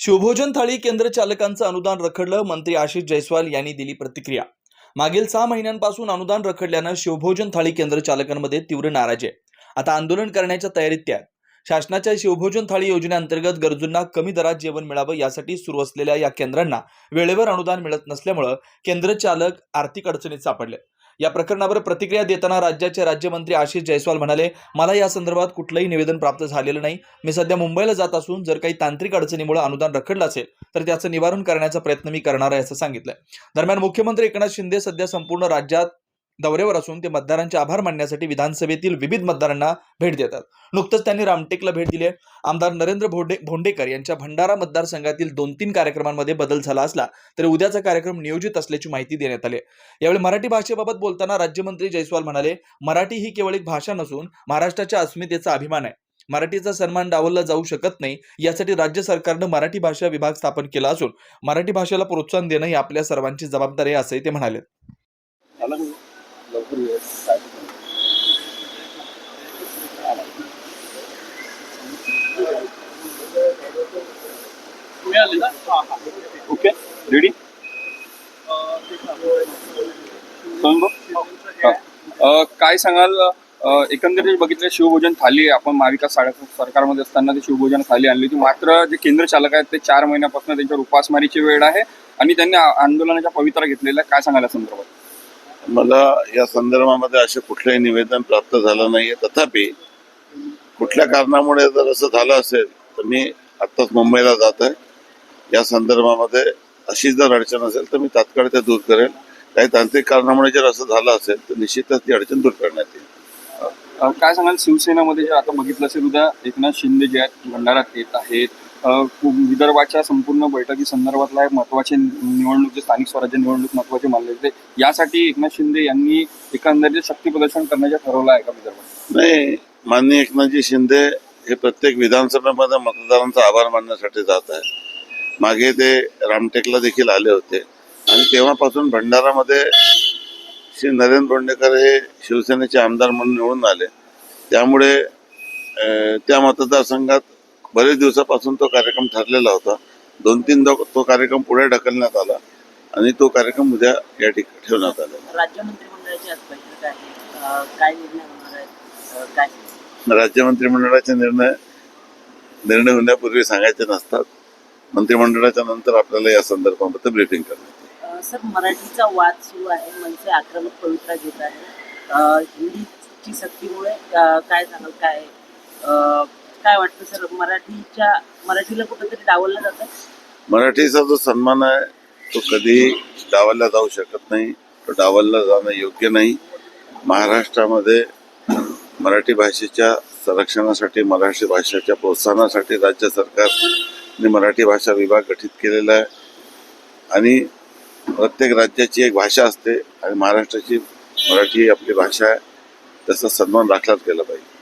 शिवभोजन थाळी केंद्र चालकांचं अनुदान रखडलं मंत्री आशिष जयस्वाल यांनी दिली प्रतिक्रिया. मागील सहा महिन्यांपासून अनुदान रखडल्यानं शिवभोजन थाळी केंद्र चालकांमध्ये तीव्र नाराजी आहे. आता आंदोलन करण्याच्या तयारीत त्या शासनाच्या शिवभोजन थाळी योजनेअंतर्गत गरजूंना कमी दरात जेवण मिळावं यासाठी सुरू असलेल्या या केंद्रांना वेळेवर अनुदान मिळत नसल्यामुळं केंद्र चालक आर्थिक अडचणीत सापडले. या प्रकरणावर प्रतिक्रिया देताना राज्याचे राज्यमंत्री आशिष जयस्वाल म्हणाले मला या संदर्भात कुठलंही निवेदन प्राप्त झालेलं नाही. मी सध्या मुंबईला जात असून जर काही तांत्रिक अडचणीमुळे अनुदान रखडलं असेल तर त्याचं निवारण करण्याचा प्रयत्न मी करणार आहे असं सांगितलं दरम्यान मुख्यमंत्री एकनाथ शिंदे सध्या संपूर्ण राज्यात दौऱ्यावर असून ते मतदारांचे आभार मानण्यासाठी विधानसभेतील विविध मतदारांना भेट देतात. नुकतंच त्यांनी रामटेकला भेट दिली आहे. आमदार नरेंद्र भोंडे भोंडेकर यांच्या भंडारा मतदारसंघातील दोन तीन कार्यक्रमांमध्ये बदल झाला असला तरी उद्याचा कार्यक्रम नियोजित असल्याची माहिती देण्यात आली यावेळी मराठी भाषेबाबत बोलताना राज्यमंत्री जयस्वाल म्हणाले मराठी ही केवळ एक भाषा नसून महाराष्ट्राच्या अस्मितेचा अभिमान आहे. मराठीचा सन्मान डावलला जाऊ शकत नाही यासाठी राज्य सरकारनं मराठी भाषा विभाग स्थापन केला असून मराठी भाषेला प्रोत्साहन देणं ही आपल्या सर्वांची जबाबदारी आहे असंही ते म्हणाले झालं का? लवकर ये. काय ते? मिळाले ना ओके रेडी काय सांगाल? एकंदरीत बघितलं शिवभोजन थाली आपण महाविकास सरकारमध्ये असताना ते शिवभोजन थाली आणली होती. मात्र जे केंद्र चालक आहेत ते चार महिन्यापासून त्यांच्यावर उपासमारीची वेळ आहे आणि त्यांनी आंदोलनाच्या पवित्रा घेतलेला आहे. काय सांगायला संदर्भात? मला या संदर्भामध्ये असे कुठलंही निवेदन प्राप्त झालं नाहीये. तथापि कुठल्या कारणामुळे जर असं झालं असेल तर मी आत्ताच मुंबईला जात आहे या संदर्भामध्ये अशी जर अडचण असेल तर मी तात्काळ ते दूर करेल काही तांत्रिक कारणामुळे जर असं झालं असेल तर निश्चितच ती अडचण दूर करण्यात येईल. काय सांगाल? शिवसेनेमध्ये जे आता बघितलं असेल उद्या एकनाथ शिंदे जे आहेत भंडाऱ्यात येत आहेत. विदर्भाच्या संपूर्ण बैठकी संदर्भातला एक महत्त्वाचे निवडणूक जे स्थानिक स्वराज्य निवडणूक महत्त्वाचे मानले जाते यासाठी एकनाथ शिंदे यांनी एकंदरीत शक्ती प्रदर्शन करण्याचे ठरवलं आहे का विदर्भात? नाही माननीय एकनाथजी शिंदे हे प्रत्येक विधानसभेमध्ये मतदारांचा आभार मानण्यासाठी जात आहे मागे ते रामटेकला देखील आले होते. आणि तेव्हापासून भंडारामध्ये श्री नरेंद्र बोंडेकर हे शिवसेनेचे आमदार म्हणून निवडून आले. त्यामुळे त्या मतदारसंघात बरेच दिवसापासून तो कार्यक्रम ठरलेला होता. दोन तीन तो कार्यक्रम पुढे ढकलण्यात आला आणि तो कार्यक्रम उद्या या ठिकाणी ठेवण्यात आला. राज्य मंत्रिमंडळाचे निर्णय निर्णय होण्यापूर्वी सांगायचे नसतात. मंत्रिमंडळाच्या नंतर आपल्याला या संदर्भामध्ये ब्रीफिंग करण्यात सर मराठीचा वाद सुरू आहे. मनसे आक्रमक पवित्रा घेत आहे हिंदीची सक्तीमुळे काय सांगाल काय? काय वाटतं सर मराठीच्या मराठीला कुठंतरी डावललं जातं? मराठीचा जो सन्मान आहे तो कधी डावलला जाऊ शकत नाही. तो डावलला जाणं योग्य नाही. महाराष्ट्रामध्ये मराठी भाषेच्या संरक्षणासाठी मराठी भाषेच्या प्रोत्साहनासाठी राज्य ने मराठी भाषा विभाग गठीत केलेला आहे. आणि प्रत्येक राज्याची एक भाषा असते आणि महाराष्ट्राची मराठी ही आपली भाषा आहे. त्याचा सन्मान राखलाच गेला पाहिजे.